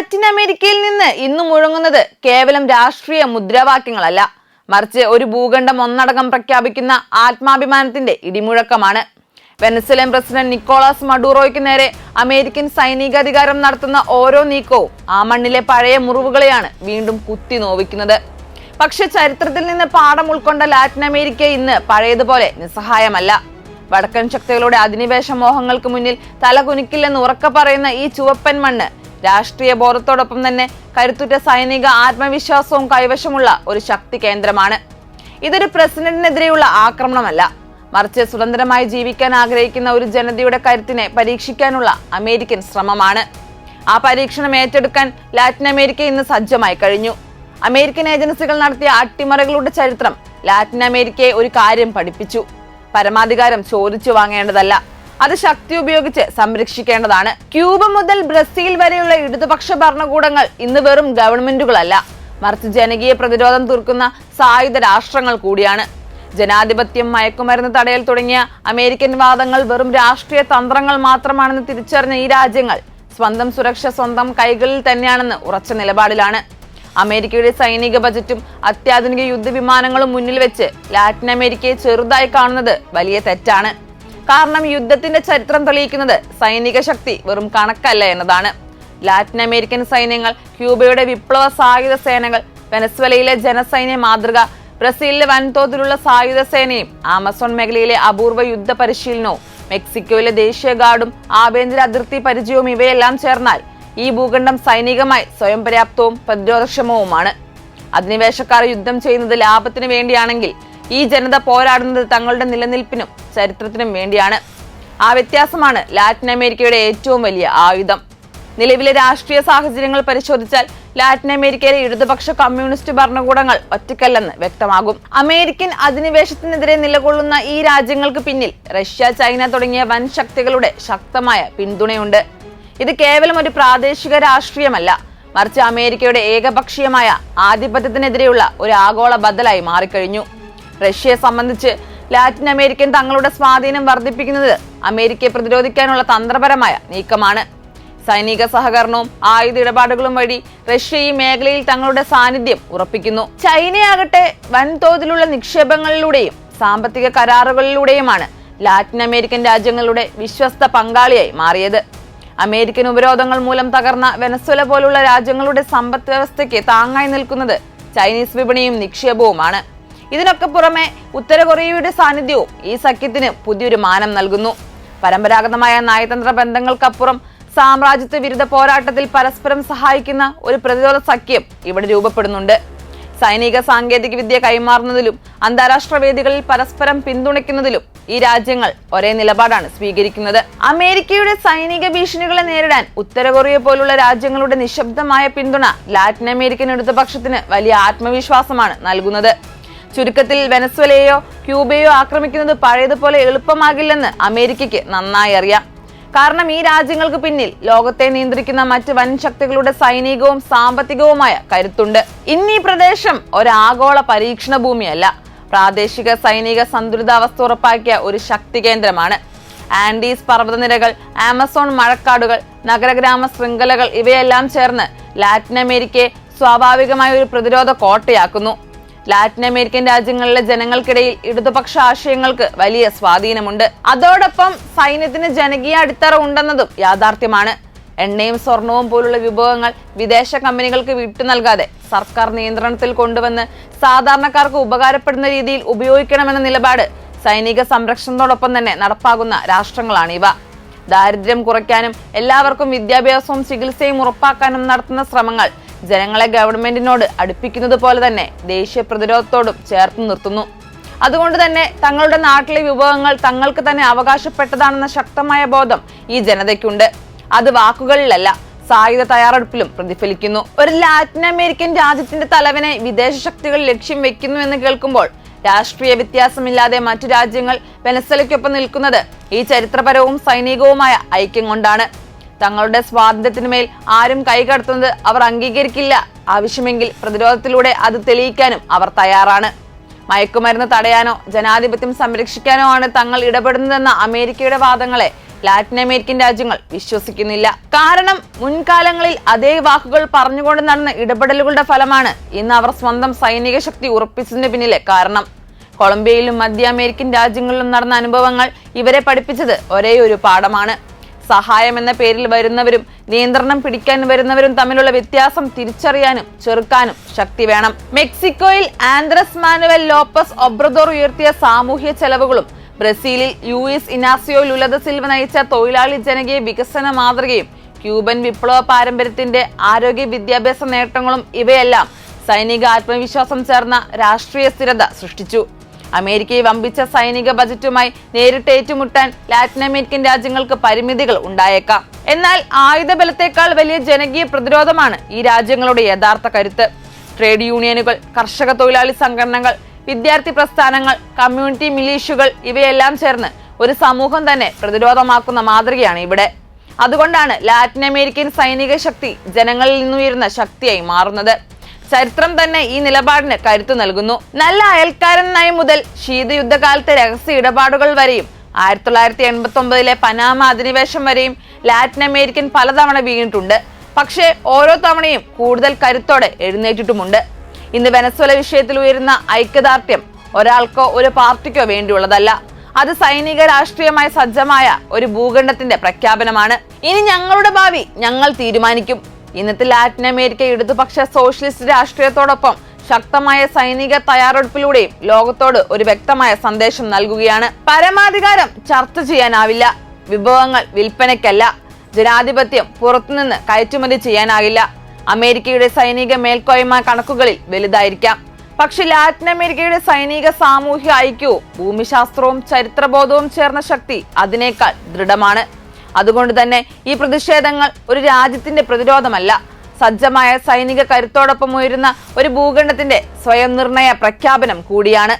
Latin അമേരിക്കയിൽ നിന്ന് ഇന്ന് മുഴങ്ങുന്നത് കേവലം രാഷ്ട്രീയ മുദ്രാവാക്യങ്ങളല്ല. മറിച്ച് ഒരു ഭൂഖണ്ഡം ഒന്നടങ്കം പ്രഖ്യാപിക്കുന്ന ആത്മാഭിമാനത്തിന്റെ ഇടിമുഴക്കമാണ്. വെനസ്വലൻ പ്രസിഡന്റ് നിക്കോളാസ് മഡൂറോയ്ക്ക് നേരെ അമേരിക്കൻ സൈനികാധികാരം നടത്തുന്ന ഓരോ നീക്കവും ആ മണ്ണിലെ പഴയ മുറിവുകളെയാണ് വീണ്ടും കുത്തി നോവിക്കുന്നത്. പക്ഷെ ചരിത്രത്തിൽ നിന്ന് പാഠം ഉൾക്കൊണ്ട ലാറ്റിൻ അമേരിക്ക ഇന്ന് പഴയതുപോലെ നിസ്സഹായമല്ല. വടക്കൻ ശക്തികളുടെ അധിനിവേശ മോഹങ്ങൾക്ക് മുന്നിൽ തലകുനിക്കില്ലെന്ന് ഉറക്കെ പറയുന്ന ഈ ചുവപ്പൻ മണ്ണ് രാഷ്ട്രീയ ബോധത്തോടൊപ്പം തന്നെ കരുത്തുറ്റ സൈനിക ആത്മവിശ്വാസവും കൈവശമുള്ള ഒരു ശക്തി കേന്ദ്രമാണ്. ഇതൊരു പ്രസിഡന്റിനെതിരെയുള്ള ആക്രമണമല്ല. മറിച്ച് സ്വതന്ത്രമായി ജീവിക്കാൻ ആഗ്രഹിക്കുന്ന ഒരു ജനതയുടെ കരുത്തിനെ പരീക്ഷിക്കാനുള്ള അമേരിക്കൻ ശ്രമമാണ്. ആ പരീക്ഷണം ഏറ്റെടുക്കാൻ ലാറ്റിൻ അമേരിക്ക ഇന്ന് സജ്ജമായി കഴിഞ്ഞു. അമേരിക്കൻ ഏജൻസികൾ നടത്തിയ അട്ടിമറികളുടെ ചരിത്രം ലാറ്റിൻ അമേരിക്കയെ ഒരു കാര്യം പഠിപ്പിച്ചു. പരമാധികാരം ചോദിച്ചു വാങ്ങേണ്ടതല്ല. അത് ശക്തി ഉപയോഗിച്ച് സംരക്ഷിക്കേണ്ടതാണ്. ക്യൂബ മുതൽ ബ്രസീൽ വരെയുള്ള ഇടതുപക്ഷ ഭരണകൂടങ്ങൾ ഇന്ന് വെറും ഗവൺമെന്റുകളല്ല. മറിച്ച് ജനകീയ പ്രതിരോധം തീർക്കുന്ന സായുധ രാഷ്ട്രങ്ങൾ കൂടിയാണ്. ജനാധിപത്യം മയക്കുമരുന്ന് തടയൽ തുടങ്ങിയ അമേരിക്കൻ വാദങ്ങൾ വെറും രാഷ്ട്രീയ തന്ത്രങ്ങൾ മാത്രമാണെന്ന് തിരിച്ചറിഞ്ഞ ഈ രാജ്യങ്ങൾ സ്വന്തം സുരക്ഷ സ്വന്തം കൈകളിൽ തന്നെയാണെന്ന് ഉറച്ച നിലപാടിലാണ്. അമേരിക്കയുടെ സൈനിക ബജറ്റും അത്യാധുനിക യുദ്ധവിമാനങ്ങളും മുന്നിൽ വെച്ച് ലാറ്റിൻ അമേരിക്കയെ ചെറുതായി കാണുന്നത് വലിയ തെറ്റാണ്. കാരണം യുദ്ധത്തിന്റെ ചരിത്രം തെളിയിക്കുന്നത് സൈനിക ശക്തി വെറും കണക്കല്ല എന്നതാണ്. ലാറ്റിൻ അമേരിക്കൻ സൈന്യങ്ങൾ ക്യൂബയുടെ വിപ്ലവ സായുധ സേനകൾ വെനസ്വലയിലെ ജനസൈന്യ മാതൃക ബ്രസീലിലെ വൻതോതിലുള്ള സായുധ സേനയും ആമസോൺ മേഖലയിലെ അപൂർവ യുദ്ധ പരിശീലനവും മെക്സിക്കോയിലെ ദേശീയ ഗാർഡും ആഭ്യന്തര അതിർത്തി പരിചയവും ഇവയെല്ലാം ചേർന്നാൽ ഈ ഭൂഖണ്ഡം സൈനികമായി സ്വയം പര്യാപ്തവും പ്രതിരോധക്ഷമവുമാണ്. അധിനിവേശക്കാർ യുദ്ധം ചെയ്യുന്നത് ലാഭത്തിന് വേണ്ടിയാണെങ്കിൽ ഈ ജനത പോരാടുന്നത് തങ്ങളുടെ നിലനിൽപ്പിനും ചരിത്രത്തിനും വേണ്ടിയാണ്. ആ വ്യത്യാസമാണ് ലാറ്റിൻ അമേരിക്കയുടെ ഏറ്റവും വലിയ ആയുധം. നിലവിലെ രാഷ്ട്രീയ സാഹചര്യങ്ങൾ പരിശോധിച്ചാൽ ലാറ്റിൻ അമേരിക്കയിലെ ഇടതുപക്ഷ കമ്മ്യൂണിസ്റ്റ് ഭരണകൂടങ്ങൾ ഒറ്റക്കല്ലെന്ന് വ്യക്തമാകും. അമേരിക്കൻ അധിനിവേശത്തിനെതിരെ നിലകൊള്ളുന്ന ഈ രാജ്യങ്ങൾക്ക് പിന്നിൽ റഷ്യ ചൈന തുടങ്ങിയ വൻ ശക്തികളുടെ ശക്തമായ പിന്തുണയുണ്ട്. ഇത് കേവലം ഒരു പ്രാദേശിക രാഷ്ട്രീയമല്ല മറിച്ച് അമേരിക്കയുടെ ഏകപക്ഷീയമായ ആധിപത്യത്തിനെതിരെയുള്ള ഒരു ആഗോള ബദലായി മാറിക്കഴിഞ്ഞു. റഷ്യയെ സംബന്ധിച്ച് ലാറ്റിൻ അമേരിക്കൻ തങ്ങളുടെ സ്വാധീനം വർദ്ധിപ്പിക്കുന്നത് അമേരിക്കയെ പ്രതിരോധിക്കാനുള്ള തന്ത്രപരമായ നീക്കമാണ്. സൈനിക സഹകരണവും ആയുധ ഇടപാടുകളും വഴി റഷ്യ ഈ മേഖലയിൽ തങ്ങളുടെ സാന്നിധ്യം ഉറപ്പിക്കുന്നു. ചൈനയാകട്ടെ വൻതോതിലുള്ള നിക്ഷേപങ്ങളിലൂടെയും സാമ്പത്തിക കരാറുകളിലൂടെയുമാണ് ലാറ്റിൻ അമേരിക്കൻ രാജ്യങ്ങളുടെ വിശ്വസ്ത പങ്കാളിയായി മാറിയത്. അമേരിക്കൻ ഉപരോധങ്ങൾ മൂലം തകർന്ന വെനസ്വല പോലുള്ള രാജ്യങ്ങളുടെ സമ്പദ് വ്യവസ്ഥയ്ക്ക് താങ്ങായി നിൽക്കുന്നത് ചൈനീസ് വിപണിയും നിക്ഷേപവുമാണ്. ഇതിനൊക്കെ പുറമെ ഉത്തര കൊറിയയുടെ സാന്നിധ്യവും ഈ സഖ്യത്തിന് പുതിയൊരു മാനം നൽകുന്നു. പരമ്പരാഗതമായ നയതന്ത്ര ബന്ധങ്ങൾക്കപ്പുറം സാമ്രാജ്യത്വ വിരുദ്ധ പോരാട്ടത്തിൽ പരസ്പരം സഹായിക്കുന്ന ഒരു പ്രതിരോധ സഖ്യം ഇവിടെ രൂപപ്പെടുന്നുണ്ട്. സൈനിക സാങ്കേതിക വിദ്യ കൈമാറുന്നതിലും അന്താരാഷ്ട്ര വേദികളിൽ പരസ്പരം പിന്തുണയ്ക്കുന്നതിലും ഈ രാജ്യങ്ങൾ ഒരേ നിലപാടാണ് സ്വീകരിക്കുന്നത്. അമേരിക്കയുടെ സൈനിക ഭീഷണികളെ നേരിടാൻ ഉത്തര കൊറിയ പോലുള്ള രാജ്യങ്ങളുടെ നിശബ്ദമായ പിന്തുണ ലാറ്റിൻ അമേരിക്കൻ ഇടതുപക്ഷത്തിന് വലിയ ആത്മവിശ്വാസമാണ് നൽകുന്നത്. ചുരുക്കത്തിൽ വെനസ്വലയോ ക്യൂബയോ ആക്രമിക്കുന്നത് പഴയതുപോലെ എളുപ്പമാകില്ലെന്ന് അമേരിക്കയ്ക്ക് നന്നായി അറിയാം. കാരണം ഈ രാജ്യങ്ങൾക്ക് പിന്നിൽ ലോകത്തെ നിയന്ത്രിക്കുന്ന മറ്റ് വൻ ശക്തികളുടെ സൈനികവും സാമ്പത്തികവുമായ കരുത്തുണ്ട്. ഇന്നീ പ്രദേശം ഒരാഗോള പരീക്ഷണ ഭൂമിയല്ല. പ്രാദേശിക സൈനിക സന്തുലിതാവസ്ഥ ഉറപ്പാക്കിയ ഒരു ശക്തി കേന്ദ്രമാണ്. ആൻഡീസ് പർവതനിരകൾ ആമസോൺ മഴക്കാടുകൾ നഗരഗ്രാമ ശൃംഖലകൾ ഇവയെല്ലാം ചേർന്ന് ലാറ്റിൻ അമേരിക്കയെ സ്വാഭാവികമായ ഒരു പ്രതിരോധ കോട്ടയാക്കുന്നു. ലാറ്റിൻ അമേരിക്കൻ രാജ്യങ്ങളിലെ ജനങ്ങൾക്കിടയിൽ ഇടതുപക്ഷ ആശയങ്ങൾക്ക് വലിയ സ്വാധീനമുണ്ട്. അതോടൊപ്പം സൈന്യത്തിന് ജനകീയ അടിത്തറ ഉണ്ടെന്നതും യാഥാർത്ഥ്യമാണ്. എണ്ണയും സ്വർണവും പോലുള്ള വിഭവങ്ങൾ വിദേശ കമ്പനികൾക്ക് വിട്ടു നൽകാതെ സർക്കാർ നിയന്ത്രണത്തിൽ കൊണ്ടുവന്ന് സാധാരണക്കാർക്ക് ഉപകാരപ്പെടുന്ന രീതിയിൽ ഉപയോഗിക്കണമെന്ന നിലപാട് സൈനിക സംരക്ഷണത്തോടൊപ്പം തന്നെ നടപ്പാകുന്ന രാഷ്ട്രങ്ങളാണ് ഇവ. ദാരിദ്ര്യം കുറയ്ക്കാനും എല്ലാവർക്കും വിദ്യാഭ്യാസവും ചികിത്സയും ഉറപ്പാക്കാനും നടത്തുന്ന ശ്രമങ്ങൾ ജനങ്ങളെ ഗവൺമെന്റിനോട് അടുപ്പിക്കുന്നത് പോലെ തന്നെ ദേശീയ പ്രതിരോധത്തോടും ചേർത്ത് നിർത്തുന്നു. അതുകൊണ്ട് തന്നെ തങ്ങളുടെ നാട്ടിലെ വിഭവങ്ങൾ തങ്ങൾക്ക് തന്നെ അവകാശപ്പെട്ടതാണെന്ന ശക്തമായ ബോധം ഈ ജനതയ്ക്കുണ്ട്. അത് വാക്കുകളിലല്ല സായുധ തയ്യാറെടുപ്പിലും പ്രതിഫലിക്കുന്നു. ഒരു ലാറ്റിൻ അമേരിക്കൻ രാജ്യത്തിന്റെ തലവനെ വിദേശ ശക്തികൾ ലക്ഷ്യം വെക്കുന്നു എന്ന് കേൾക്കുമ്പോൾ രാഷ്ട്രീയ വ്യത്യാസമില്ലാതെ മറ്റു രാജ്യങ്ങൾ വെനസ്വലയ്ക്കൊപ്പം നിൽക്കുന്നത് ഈ ചരിത്രപരവും സൈനികവുമായ ഐക്യം കൊണ്ടാണ്. തങ്ങളുടെ സ്വാതന്ത്ര്യത്തിനുമേൽ ആരും കൈകടത്തുന്നത് അവർ അംഗീകരിക്കില്ല. ആവശ്യമെങ്കിൽ പ്രതിരോധത്തിലൂടെ അത് തെളിയിക്കാനും അവർ തയ്യാറാണ്. മയക്കുമരുന്ന് തടയാനോ ജനാധിപത്യം സംരക്ഷിക്കാനോ ആണ് തങ്ങൾ ഇടപെടുന്നതെന്ന അമേരിക്കയുടെ വാദങ്ങളെ ലാറ്റിൻ അമേരിക്കൻ രാജ്യങ്ങൾ വിശ്വസിക്കുന്നില്ല. കാരണം മുൻകാലങ്ങളിൽ അതേ വാക്കുകൾ പറഞ്ഞുകൊണ്ട് നടന്ന ഇടപെടലുകളുടെ ഫലമാണ് ഇന്ന് അവർ സ്വന്തം സൈനിക ശക്തി ഉറപ്പിച്ചതിന് പിന്നിലെ കാരണം. കൊളംബിയയിലും മധ്യ അമേരിക്കൻ രാജ്യങ്ങളിലും നടന്ന അനുഭവങ്ങൾ ഇവരെ പഠിപ്പിച്ചത് ഒരേ ഒരു പാഠമാണ്. സഹായം എന്ന പേരിൽ വരുന്നവരും നിയന്ത്രണം പിടിക്കാൻ വരുന്നവരും തമ്മിലുള്ള വ്യത്യാസം തിരിച്ചറിയാനും ചെറുക്കാനും ശക്തി വേണം. മെക്സിക്കോയിൽ ആൻഡ്രസ് മാനുവൽ ലോപ്പസ് ഒബ്രദോർ ഉയർത്തിയ സാമൂഹ്യ ചെലവുകളും ബ്രസീലിൽ യു എസ് ഇനാസിയോ ലുലത സിൽവ നയിച്ച തൊഴിലാളി ജനകീയ വികസന മാതൃകയും ക്യൂബൻ വിപ്ലവ പാരമ്പര്യത്തിന്റെ ആരോഗ്യ വിദ്യാഭ്യാസ നേട്ടങ്ങളും ഇവയെല്ലാം സൈനിക ആത്മവിശ്വാസം ചേർന്ന രാഷ്ട്രീയ സ്ഥിരത സൃഷ്ടിച്ചു. അമേരിക്കയെ വമ്പിച്ച സൈനിക ബജറ്റുമായി നേരിട്ട് ഏറ്റുമുട്ടാൻ ലാറ്റിൻ അമേരിക്കൻ രാജ്യങ്ങൾക്ക് പരിമിതികൾ ഉണ്ടായേക്കാം. എന്നാൽ ആയുധബലത്തേക്കാൾ വലിയ ജനകീയ പ്രതിരോധമാണ് ഈ രാജ്യങ്ങളുടെ യഥാർത്ഥ കരുത്ത്. ട്രേഡ് യൂണിയനുകൾ കർഷക തൊഴിലാളി സംഘടനകൾ വിദ്യാർത്ഥി പ്രസ്ഥാനങ്ങൾ കമ്മ്യൂണിറ്റി മിലീഷ്യുകൾ ഇവയെല്ലാം ചേർന്ന് ഒരു സമൂഹം തന്നെ പ്രതിരോധമാക്കുന്ന മാതൃകയാണ് ഇവിടെ. അതുകൊണ്ടാണ് ലാറ്റിൻ അമേരിക്കൻ സൈനിക ശക്തി ജനങ്ങളിൽ നിന്നുയരുന്ന ശക്തിയായി മാറുന്നത്. ചരിത്രം തന്നെ ഈ നിലപാടിന് കരുത്തു നൽകുന്നു. നല്ല അയൽക്കാരൻ നയം മുതൽ ശീതയുദ്ധകാലത്തെ രഹസ്യ ഇടപാടുകൾ വരെയും ആയിരത്തി തൊള്ളായിരത്തി എൺപത്തി ഒമ്പതിലെ പനാമ അധിനിവേശം വരെയും ലാറ്റിൻ അമേരിക്കൻ പലതവണ വീണിട്ടുണ്ട്. പക്ഷേ ഓരോ തവണയും കൂടുതൽ കരുത്തോടെ എഴുന്നേറ്റിട്ടുമുണ്ട്. ഇന്ന് വെനസ്വല വിഷയത്തിൽ ഉയരുന്ന ഐക്യദാർഢ്യം ഒരാൾക്കോ ഒരു പാർട്ടിക്കോ വേണ്ടിയുള്ളതല്ല. അത് സൈനിക രാഷ്ട്രീയമായി സജ്ജമായ ഒരു ഭൂഖണ്ഡത്തിന്റെ പ്രഖ്യാപനമാണ്. ഇനി ഞങ്ങളുടെ ഭാവി ഞങ്ങൾ തീരുമാനിക്കും. ഇന്നത്തെ ലാറ്റിൻ അമേരിക്ക ഇടതുപക്ഷ സോഷ്യലിസ്റ്റ് രാഷ്ട്രീയത്തോടൊപ്പം ശക്തമായ സൈനിക തയ്യാറെടുപ്പിലൂടെയും ലോകത്തോട് ഒരു വ്യക്തമായ സന്ദേശം നൽകുകയാണ്. പരമാധികാരം ചർച്ച ചെയ്യാനാവില്ല. വിഭവങ്ങൾ വിൽപ്പനയ്ക്കല്ല. ജനാധിപത്യം പുറത്തുനിന്ന് കയറ്റുമതി ചെയ്യാനാകില്ല. അമേരിക്കയുടെ സൈനിക മേൽക്കോയ്മ കണക്കുകളിൽ വലുതായിരിക്കാം. പക്ഷെ ലാറ്റിൻ അമേരിക്കയുടെ സൈനിക സാമൂഹ്യ ഐക്യവും ഭൂമിശാസ്ത്രവും ചരിത്രബോധവും ചേർന്ന ശക്തി അതിനേക്കാൾ ദൃഢമാണ്. അതുകൊണ്ട് തന്നെ ഈ പ്രതിഷേധങ്ങൾ ഒരു രാജ്യത്തിന്റെ പ്രതിരോധമല്ല. സജ്ജമായ സൈനിക കരുത്തോടൊപ്പം ഉയരുന്ന ഒരു ഭൂഖണ്ഡത്തിന്റെ സ്വയം നിർണയ പ്രഖ്യാപനം കൂടിയാണ്.